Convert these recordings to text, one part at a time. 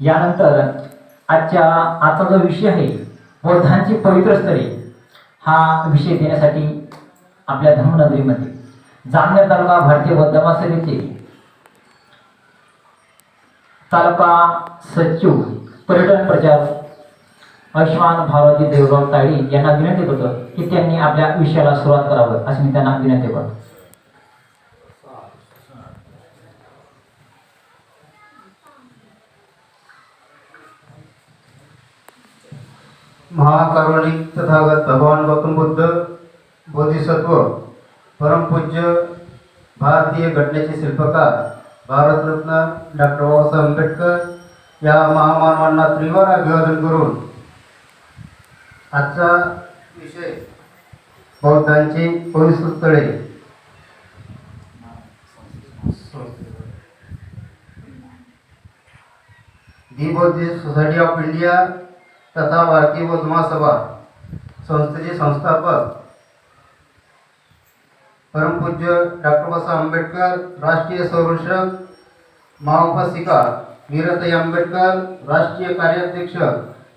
यानंतर आजच्या आजचा जो विषय आहे बौद्धांची पवित्र स्थळे हा विषय देण्यासाठी आपल्या धर्मनगरीमध्ये जामनेर तालुका भारतीय बौद्ध महासभेचे तालुका सचिव पर्यटन प्रचार आयुष्मान भावाजी देवराव ताळी यांना विनंती करतो की त्यांनी आपल्या विषयाला सुरुवात करावं असं मी त्यांना विनंती करतो. महाकारुणिक तथागत भगवान गौतम बुद्ध बोधिसत्व परमपूज्य भारतीय घटनेचे शिल्पकार भारतरत्न डॉक्टर बाबासाहेब आंबेडकर या महामानवांना त्रिवार अभिवादन करून आजचा विषय बौद्धांची पवित्र स्थळे. दी बौद्ध सोसायटी ऑफ इंडिया तथा भारतीय व महासभा संस्थेचे संस्थापक परमपूज्य डॉक्टर बाबासाहेब आंबेडकर राष्ट्रीय संरक्षक महाउपासिका वीरताई आंबेडकर राष्ट्रीय कार्याध्यक्ष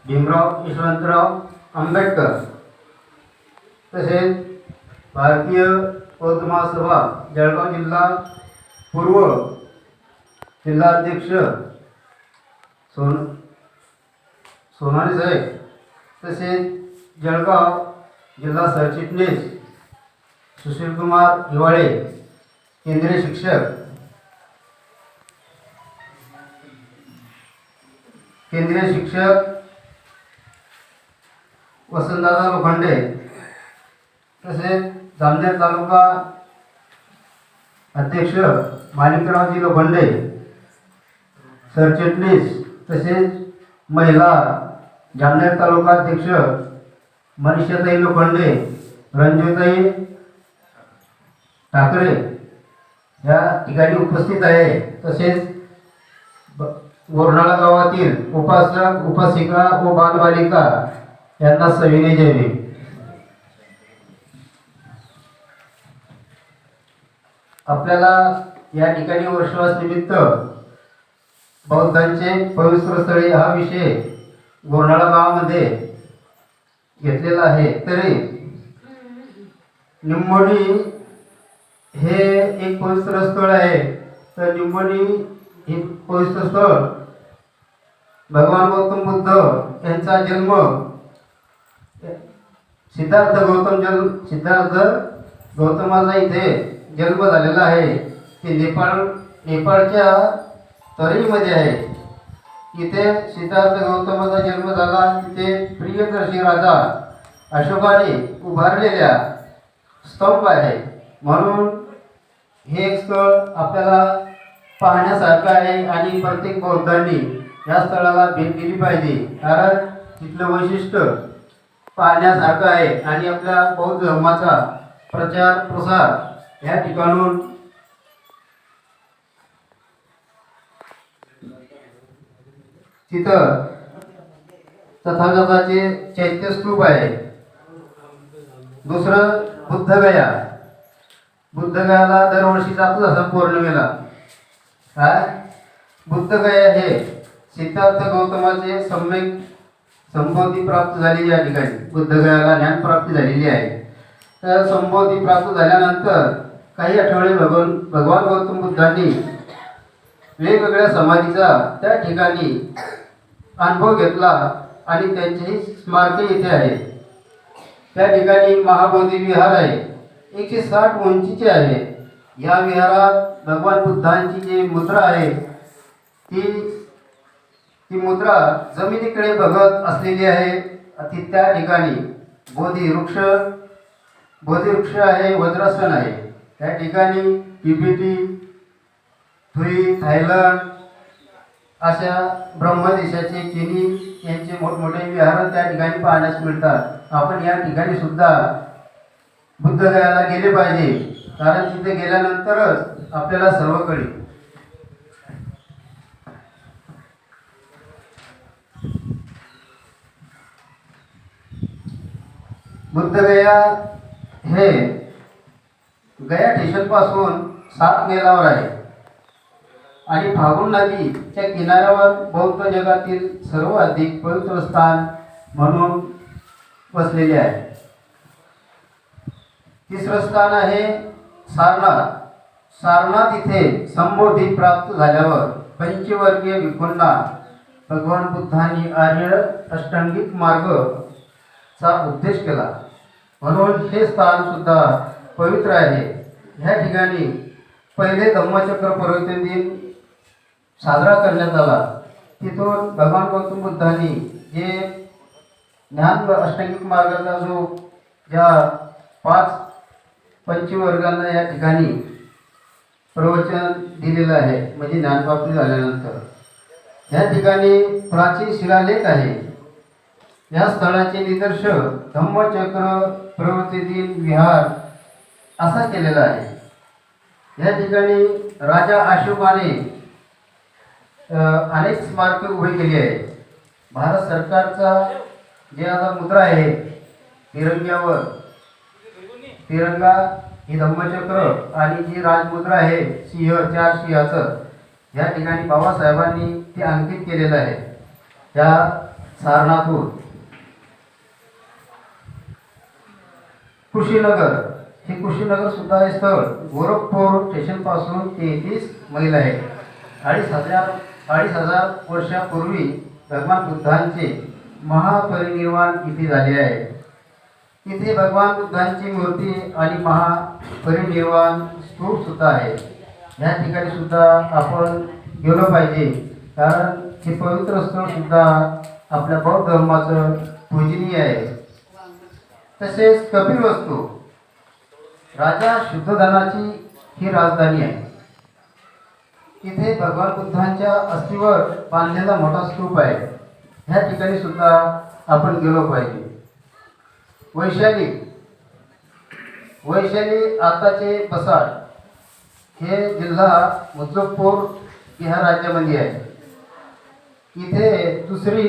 भीमराव यशवंतराव आंबेडकर तसेच भारतीय बौद्ध महासभा जळगाव जिल्हा पूर्व जिल्हाध्यक्ष सोन सोनाली साहेब तसेच जळगाव जिल्हा सरचिटणीस सुशीलकुमार हिवाळे केंद्रीय शिक्षक केंद्रीय शिक्षक वसंतदादा लोखंडे तसेच जामनेर तालुका अध्यक्ष माणिकरावजी लोखंडे सरचिटणीस तसेच महिला जामनेर तालुका अध्यक्ष मनीषाताई लोखंडे रंजिताई ठाकरे या ठिकाणी उपस्थित आहे. तसेच ब- गावातील उपासक उपासिका व बालबालिका यांना सविनय जेवे. आपल्याला या ठिकाणी वर्षवास निमित्त बौद्धांचे पवित्र स्थळे हा विषय गोरनाळा गावामध्ये घेतलेला आहे तरी निंबोडी हे एक पवित्र स्थळ आहे. तर निंबोडी हे पवित्र स्थळ भगवान गौतम बुद्ध यांचा जन्म सिद्धार्थ गौतम जन्म सिद्धार्थ गौतमाचा इथे जन्म झालेला आहे. ते नेपाळ नेपाळच्या तरीमध्ये आहे. इथे सिद्धार्थ गौतमाचा जन्म झाला तिथे प्रियदर्शी राजा अशोकाने उभारलेल्या स्तंभ आहे. म्हणून हे एक स्थळ आपल्याला पाहण्यासारखं आहे आणि प्रत्येक बौद्धांनी या स्थळाला भेट दिली पाहिजे. कारण तिथलं वैशिष्ट्य पाहण्यासारखं आहे आणि आपल्या बौद्ध धर्माचा प्रचार प्रसार या ठिकाणून तिथं तथागताचे चैत्यस्तूप आहे. दुसरं बुद्धगया. बुद्धगयाला दरवर्षी जातो असा पौर्णिमेला. काय? बुद्धगया हे सिद्धार्थ गौतमाचे सम्यक संबोधी प्राप्त झालेली या ठिकाणी. बुद्धगयाला ज्ञान प्राप्त झालेली आहे. तर संबोधी प्राप्त झाल्यानंतर काही आठवडे भगवान भगवान गौतम बुद्धांनी वेगवेगळ्या समाधीचा त्या ठिकाणी अनुभव घेतला आणि त्यांची स्मारके इथे आहे त्या ठिकाणी महाबोधी विहार आहे. एकशे साठ उंचीचे आहे. या विहारात भगवान बुद्धांची जी मुद्रा आहे ती ती मुद्रा जमिनीकडे बघत असलेली आहे. ती त्या ठिकाणी बोधी वृक्ष बोधी वृक्ष आहे वज्रासन आहे. त्या ठिकाणी तिबेटी थुई थायलंड अशा ब्रह्मदेशाचे चिनी यांचे मोठमोठे विहार त्या ठिकाणी पाहण्यास मिळतात. आपण या ठिकाणी सुद्धा बुद्धगयाला गेले पाहिजे. कारण तिथे गेल्यानंतरच आपल्याला सर्व कळेल. बुद्धगया हे गया स्टेशनपासून सात मेलावर आहे. आणि फागुन नदीच्या किनाऱ्यावर बौद्ध जगातील सर्वाधिक पवित्र स्थान म्हणून वसलेले आहे. तिसरं स्थान आहे सारनाथ. सारनाथ इथे संबोधी प्राप्त झाल्यावर पंचवर्गीय भिक्खूंना भगवान बुद्धांनी आर्य अष्टांगिक मार्गचा उद्देश केला. म्हणून हे स्थान सुद्धा पवित्र आहे. ह्या ठिकाणी पहिले धम्मचक्र प्रवर्तन दिन साजरा करण्यात आला. तिथून भगवान गौतम बुद्धांनी जे ज्ञान अष्टांगिक मार्गाचा जो ज्या पाच पंचवर्गांना या ठिकाणी प्रवचन दिलेलं आहे म्हणजे ज्ञानप्राप्ती झाल्यानंतर. या ठिकाणी प्राचीन शिलालेख आहे. या स्थळाचे निदर्शक धम्मचक्र प्रवृत्ती दिन विहार असा केलेला आहे. या ठिकाणी राजा अशोकाने अनेक स्मारक उभे केली आहे भारत सरकारचा जे आता मुद्रा आहे तिरंग्यावर तिरंगा ही धम्मचक्र आणि जी राजमुद्रा आहे सिंह चार सिंहाचं या ठिकाणी बाबासाहेबांनी ते अंकित केलेलं आहे. त्या सारनाथूर कुशीनगर. हे कुशीनगर सुद्धा हे स्थळ गोरखपूर स्टेशनपासून तेहतीस मैल आहे. अडीच हजार चाळीस हजार वर्षापूर्वी भगवान बुद्धांचे महापरिनिर्वाण इथे झाले आहे. इथे भगवान बुद्धांची मूर्ती आणि महापरिनिर्वाण स्तूप सुद्धा आहे. या ठिकाणी सुद्धा आपण गेलो पाहिजे. कारण हे पवित्र स्थळ सुद्धा आपल्या बौद्ध धर्माचं पूजनीय आहे. तसेच कपिल वस्तू राजा शुद्धधनाची ही राजधानी आहे. इथे भगवान बुद्धांच्या अस्थीवर बांधलेला मोठा स्तूप आहे. ह्या ठिकाणी सुद्धा आपण गेलो पाहिजे. वैशाली. वैशाली आताचे बसाड हे जिल्हा मुझफ्फर बिहार राज्यामध्ये आहे. इथे दुसरी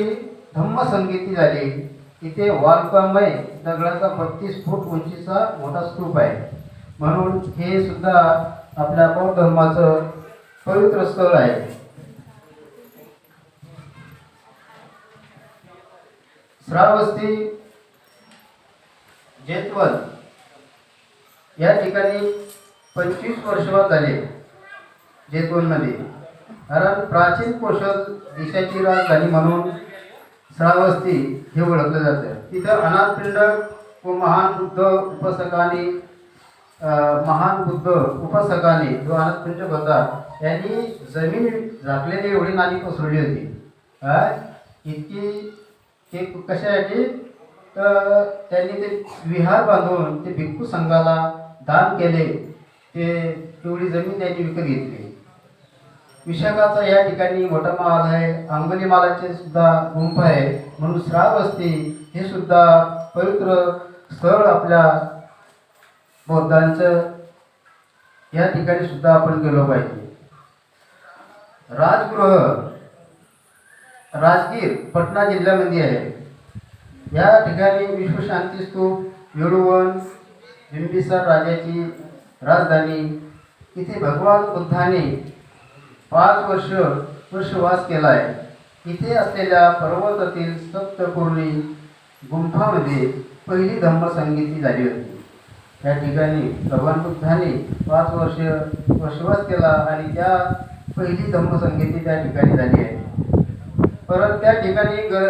धम्मसंगीती झाली. इथे वालकामय दगडाचा बत्तीस फूट उंचीचा मोठा स्तूप आहे. म्हणून हे सुद्धा आपल्या बौद्ध धर्माचं पवित्र स्थळ आहे. श्रावस्ती जेतवन या ठिकाणी पंचवीस वर्ष झाले जेतवनमध्ये. कारण प्राचीन कौशल देशाची राजधानी म्हणून श्रावस्ती हे ओळखलं जातं. तिथं अनाथपिंड व महान बुद्ध उपासकाने महान बुद्ध उपासकाने जो अनाथपिंड होता त्यांनी जमीन झाकलेली एवढी नाणी पसरली होती. इतकी ते कशासाठी तर त्यांनी ते विहार बांधून ते भिक्खू संघाला दान केले. ते तेवढी जमीन त्यांनी विकत घेतली. विशाखाचा या ठिकाणी मोठा महाल आहे. अंबोली मालाचे सुद्धा गुंफ आहे. म्हणून श्रावस्ती हे सुद्धा पवित्र स्थळ आपल्या बौद्धांचं या ठिकाणी सुद्धा आपण गेलो पाहिजे. राजगृह राजगीर पटना जिल्ह्यामध्ये आहे. या ठिकाणी विश्वशांती स्तूप वेळुवन बिंबिसार राजाची राजधानी इथे भगवान बुद्धाने पाच वर्ष वर्षवास केला आहे इथे असलेल्या पर्वतातील सप्तपूर्णी गुंफामध्ये पहिली धम्मसंगीती झाली होती. या ठिकाणी भगवान बुद्धाने पाच वर्ष वसवास केला आणि त्या पहिली धम्मसंगीती त्या ठिकाणी झाली आहे. परत त्या ठिकाणी ग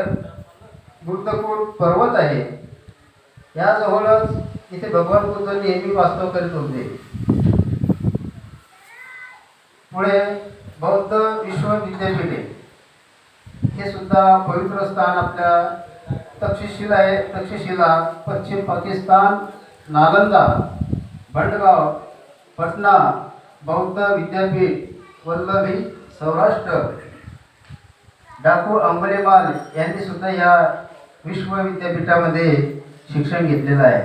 बुद्धकूट पर्वत आहे. याजवळच इथे भगवान बुद्ध नेहमी वास्तव करीत होते. पुढे बौद्ध विश्वविद्यापीठे हे सुद्धा पवित्र स्थान आपल्या तक्षशिला आहे तक्षशिला पश्चिम पाकिस्तान नालंदा भंडगाव पटना बौद्ध विद्यापीठ वल्लभी सौराष्ट्र डाकू अंबलेमाल यांनी सुद्धा या विश्वविद्यापीठामध्ये शिक्षण घेतलेलं आहे.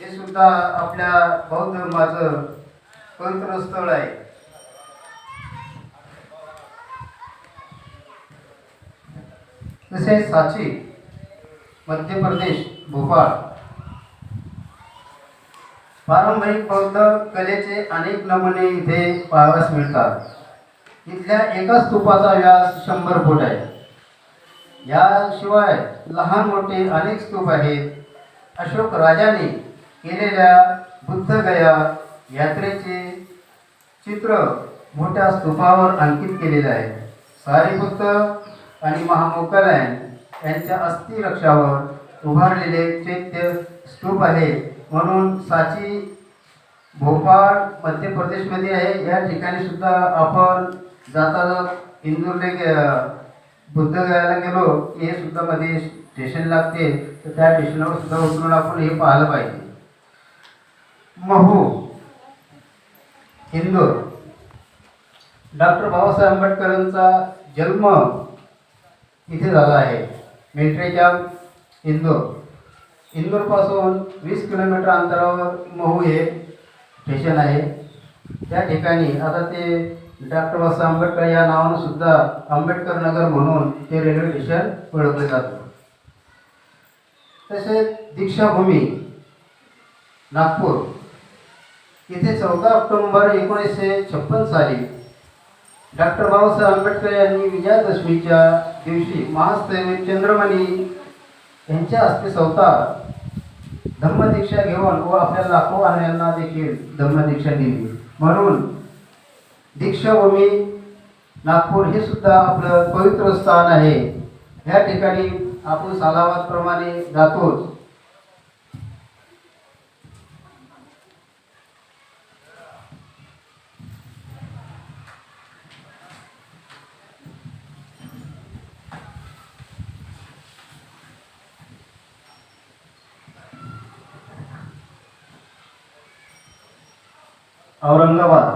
हे सुद्धा आपल्या बौद्ध धर्माचं पवित्र स्थळ आहे. तसेच साची मध्य प्रदेश भोपाळ. पारंपरिक बौद्ध कलेचे अनेक नमुने इथे पाहावयास मिळतात. इथल्या एका स्तूपाचा व्यास शंभर फूट आहे. याशिवाय लहान मोठे अनेक स्तूप आहेत. अशोक राजाने केलेल्या बुद्धगया यात्रेचे चित्र मोठ्या स्तूपावर अंकित केलेले आहे. सारीपुत्र आणि महामोकलायन यांच्या अस्थिरक्षावर उभारलेले चैत्य स्तूप आहे. म्हणून साची भोपाळ मध्य प्रदेशमध्ये आहे. या ठिकाणी सुद्धा आपण जाता जात गे बुद्धगयाला गेलो की हे सुद्धा मध्ये स्टेशन लागते. तर त्या स्टेशनवर सुद्धा उतरून आपण हे पाहिलं पाहिजे. महू इंदूर. डॉक्टर बाबासाहेब आंबेडकरांचा जन्म इथे झाला आहे. Military camp Indore. इंदूरपासून वीस किलोमीटर अंतरावर महू हे स्टेशन आहे. त्या ठिकाणी आता ते डॉक्टर बाबासाहेब आंबेडकर या नावानं सुद्धा आंबेडकर नगर म्हणून ते रेल्वे स्टेशन ओळखले जातं. तसेच दीक्षाभूमी नागपूर इथे चौदा ऑक्टोंबर एकोणीसशे छप्पन साली डॉक्टर बाबासाहेब आंबेडकर यांनी विजयादशमीच्या दिवशी महास्तैनिक चंद्रमणी यांच्या हस्ते स्वतः धम्मदीक्षा घेऊन व आपल्या लाखो आणण्यांना देखील धम्मदीक्षा दिली. म्हणून दीक्षाभूमी नागपूर हे सुद्धा आपलं पवित्र स्थान आहे. या ठिकाणी आपण सालावादप्रमाणे जातोच. औरंगाबाद.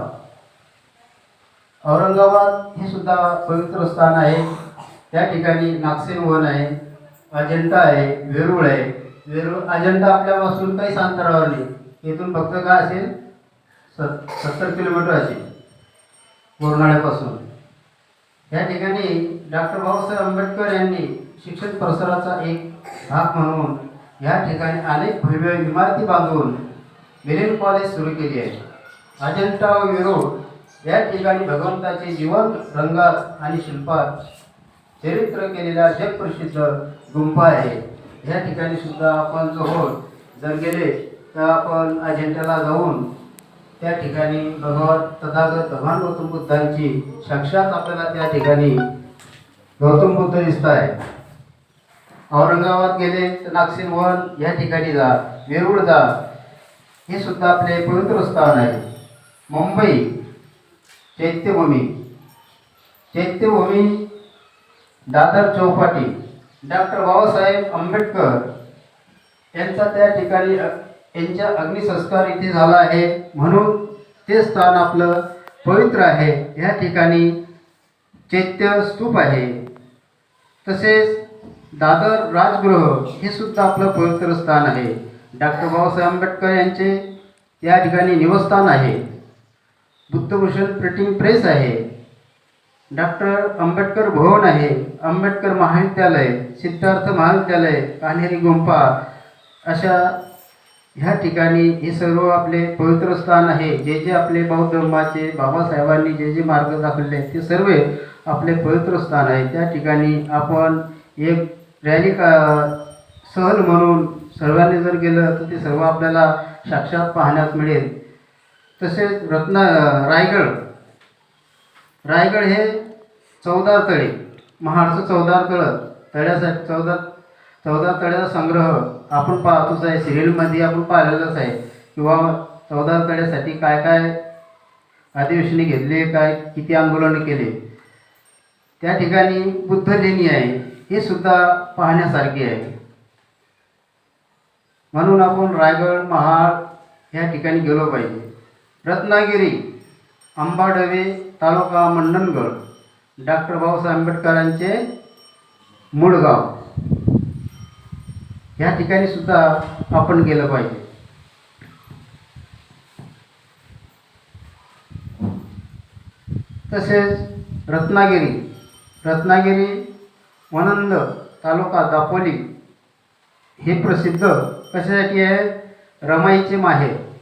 औरंगाबाद हे सुद्धा पवित्र स्थान आहे. त्या ठिकाणी नागसेन वन आहे अजंठा आहे वेरूळ आहे. वेरूळ अजंठा आपल्यापासून काही अंतरावर नाही. इथून फक्त काय असेल? सत सत्तर किलोमीटर असेल. बोरनाळ्यापासून या ठिकाणी डॉक्टर बाबासाहेब आंबेडकर यांनी शिक्षण प्रसाराचा एक भाग म्हणून या ठिकाणी अनेक भव्य इमारती बांधून मिलियन कॉलेज सुरू केली आहे. अजंठा व वेरूळ या ठिकाणी भगवंताचे जीवन रंगात आणि शिल्पात चरित्र केलेला जगप्रसिद्ध गुंफा आहे. या ठिकाणी सुद्धा आपण जवळ जर गेले तर आपण अजेंठाला जाऊन त्या ठिकाणी भगवत तथागत भगवान गौतम बुद्धांची साक्षात आपल्याला त्या ठिकाणी गौतम बुद्ध दिसत आहे औरंगाबाद गेले तर नागसेन वन या ठिकाणी जा वेरूळ जा. हे सुद्धा आपले पवित्र स्थान आहे. मुंबई चैत्यभूमी चैत्यभूमी दादर चौपाटी डॉक्टर बाबासाहेब आंबेडकर यांचा त्या ठिकाणी यांच्या अग्निसंस्कार इथे झाला आहे. म्हणून ते स्थान आपलं पवित्र आहे. या ठिकाणी चैत्य स्तूप आहे. तसेच दादर राजगृह हे सुद्धा आपलं पवित्र स्थान आहे. डॉक्टर बाबासाहेब आंबेडकर यांचे या ठिकाणी निवस्थान आहे. बुद्धभूषण प्रिंटिंग प्रेस आहे. डॉक्टर आंबेडकर भवन आहे. आंबेडकर महाविद्यालय सिद्धार्थ महाविद्यालय कान्हेरी गुंफा अशा ह्या ठिकाणी हे सर्व आपले पवित्र स्थान आहे. जे जे आपले बौद्ध धर्माचे बाबासाहेबांनी जे जे मार्ग दाखवले ते सर्व आपले पवित्र स्थान आहे. त्या ठिकाणी आपण एक रॅली का सहल म्हणून सर्वांनी जर गेलं तर ते सर्व आपल्याला साक्षात पाहण्यास मिळेल. तसेच रत्ना रायगड. रायगड हे चौदार तळे महाडचं चौदार तळं तळ्यासाठी चौदा चौदा तळ्याचा संग्रह आपण पाहतोच आहे. सिरियलमध्ये आपण पाहिलेलंच आहे किंवा चौदा तळ्यासाठी काय काय अधिवेशने घेतले काय किती आंदोलन केले. त्या ठिकाणी बुद्ध लेणी आहे हे सुद्धा पाहण्यासारखी आहे. म्हणून आपण रायगड महाड या ठिकाणी गेलो पाहिजे. रत्नागिरी अंबाडवे तालुका मंडणगड डॉक्टर बाबासाहेब आंबेडकरांचे मूळगाव. ह्या या ठिकाणी सुद्धा आपण गेलं पाहिजे. तसेच रत्नागिरी रत्नागिरी वनंद तालुका दापोली हे प्रसिद्ध कशासाठी आहे? रमाईचे माहेर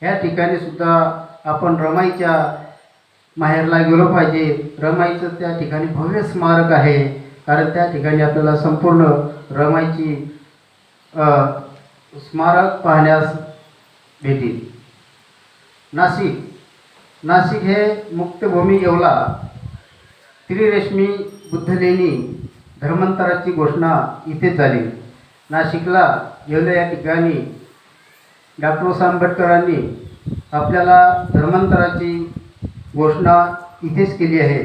ह्या ठिकाणी सुद्धा आपण रमाईच्या माहेरला गेलो पाहिजे. रमाईचं त्या ठिकाणी भव्य स्मारक आहे. कारण त्या ठिकाणी आपल्याला संपूर्ण रमाईची स्मारक पाहण्यास भेटेल. नाशिक. नाशिक हे मुक्तभूमी येवला. त्रिरेश्मी बुद्धलेणी धर्मांतराची घोषणा इथेच झाली. नाशिकला येवला या ठिकाणी डॉक्टर आंबेडकरांनी आपल्याला धर्मांतराची घोषणा इथेच केली आहे.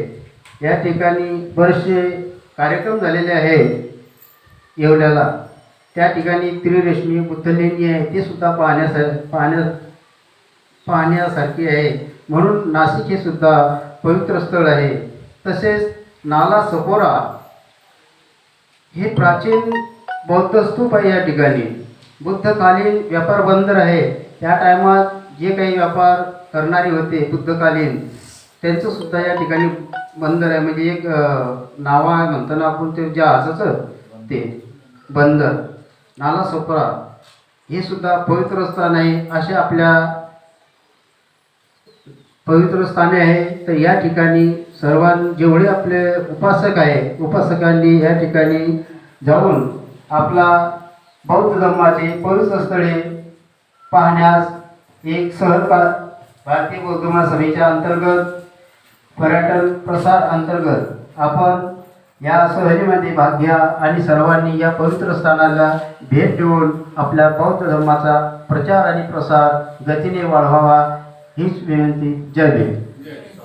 या ठिकाणी बरेचसे कार्यक्रम झालेले आहेत येवल्याला. त्या ठिकाणी त्रिरेश्मी बुद्धलेणी आहे ते सुद्धा पाहण्यासा पाहण्या पाहण्यासारखी आहे. म्हणून नाशिक हे सुद्धा पवित्र स्थळ आहे. तसेच नाला सपोरा हे प्राचीन बौद्ध स्तूप आहे या ठिकाणी. बुद्धकालीन व्यापार बंदर आहे त्या टायमात जे काही व्यापार करणारे होते बुद्धकालीन त्यांचं सुद्धा या ठिकाणी बंदर आहे म्हणजे एक नावा नाव आहे म्हणतो ना आपण ते जहाजाचं ते बंदर नाला सोपरा. हे सुद्धा पवित्र स्थान आहे. असे आपल्या पवित्र स्थाने आहे. तर या ठिकाणी सर्वां जेवढे आपले उपासक आहे उपासकांनी या ठिकाणी जाऊन आपला बौद्ध धर्माचे पवित्र स्थळे पाहण्यास एक सहकार भारतीय बौद्ध महासभेच्या अंतर्गत पर्यटन प्रसार अंतर्गत आपण या सहलीमध्ये भाग घ्या आणि सर्वांनी या पवित्र स्थानाला भेट देऊन आपल्या बौद्ध धर्माचा प्रचार आणि प्रसार गतीने वाढवावा हीच विनंती. जय